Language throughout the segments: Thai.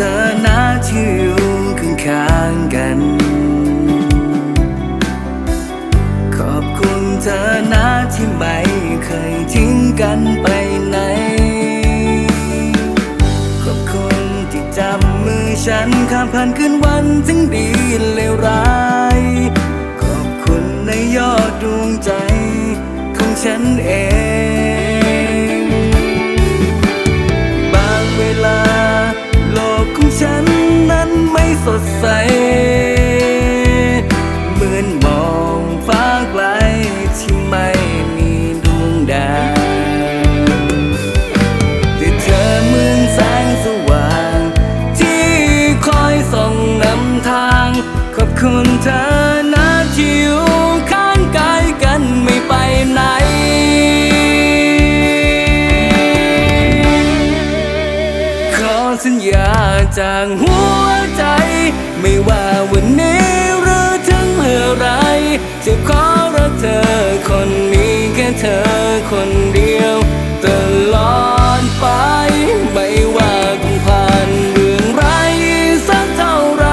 ธอนะที่อยู่ข้างๆกัน ขอบคุณเธอนะที่ไม่เคยทิ้งกันไปไหน ขอบคุณที่จับมือฉันข้ามผ่านคืนวันทั้งดีเลวร้าย ขอบคุณในยอดดวงใจของฉันเอง จากหัวใจ ไม่ว่าวันนี้หรือถึงเมื่อไรจะขอรักเธอคนนี้แค่เธอคนเดียวตลอดไป ไม่ว่าต้องผ่านเรื่องไรสักเท่าไร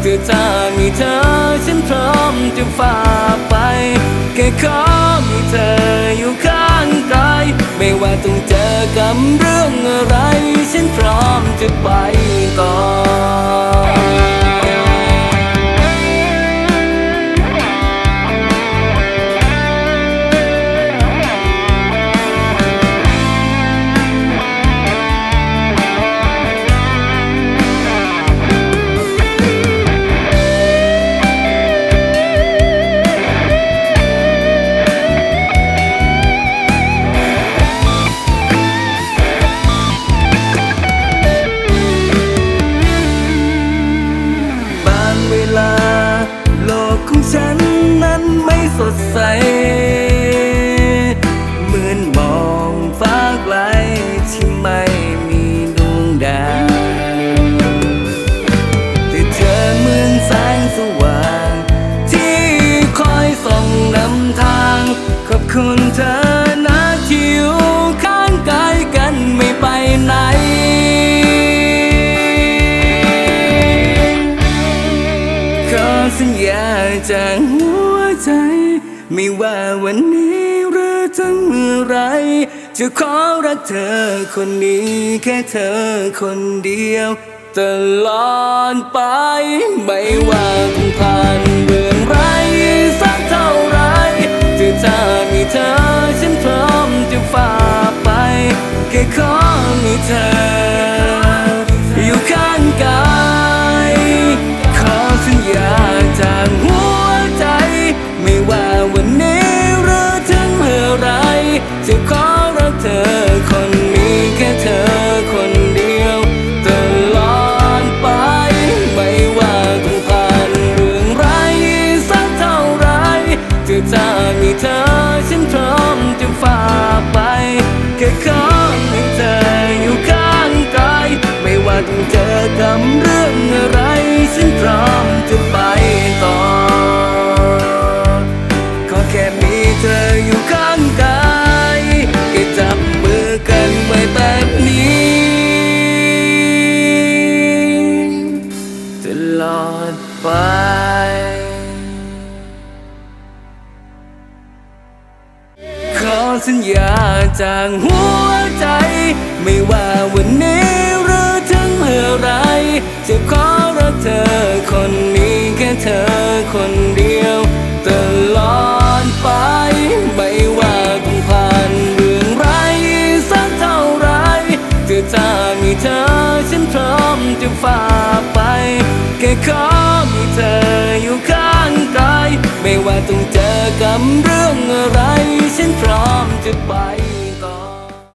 เธอถ้ามีเธอฉันพร้อมจะฝ่าไป แค่ขอมีเธออยู่ข้างกายไม่ว่าต้องเจอกับเรื่องอะไร สดใส เหมือนมองฟ้าไกลที่ไม่มีดวงดาวแต่เธอเหมือนแสงสว่าง ที่คอยส่องนำทาง ขอบคุณเธอนะที่อยู่ข้างกายกันไม่ไปไหนขอสัญญาจากหัว ใจ ไม่ว่าวันนี้หรือทั้งเมื่อไร จะขอรักเธอคนนี้แค่เธอคนเดียว ตลอดไป ไม่ว่าต้องผ่านเรื่องไรสักเท่าไรจะถ้ามีเธอฉันพร้อมจะฝ่าไป แค่ขอมีเธอ สัญญาจากหัวใจ ไม่ว่าวันนี้หรือถึงเมื่อไรจะขอรักเธอคนนี้แค่เธอคนเดียวตลอดไปไม่ว่าต้องผ่านเรื่องไรสักเท่าไรจะถ้ามีเธอฉันพร้อมจะฝ่าไปแค่ขอมีเธออยู่ข้างกายไม่ว่าต้องเจอำเรื่องอะไรฉันพร้อมจะไป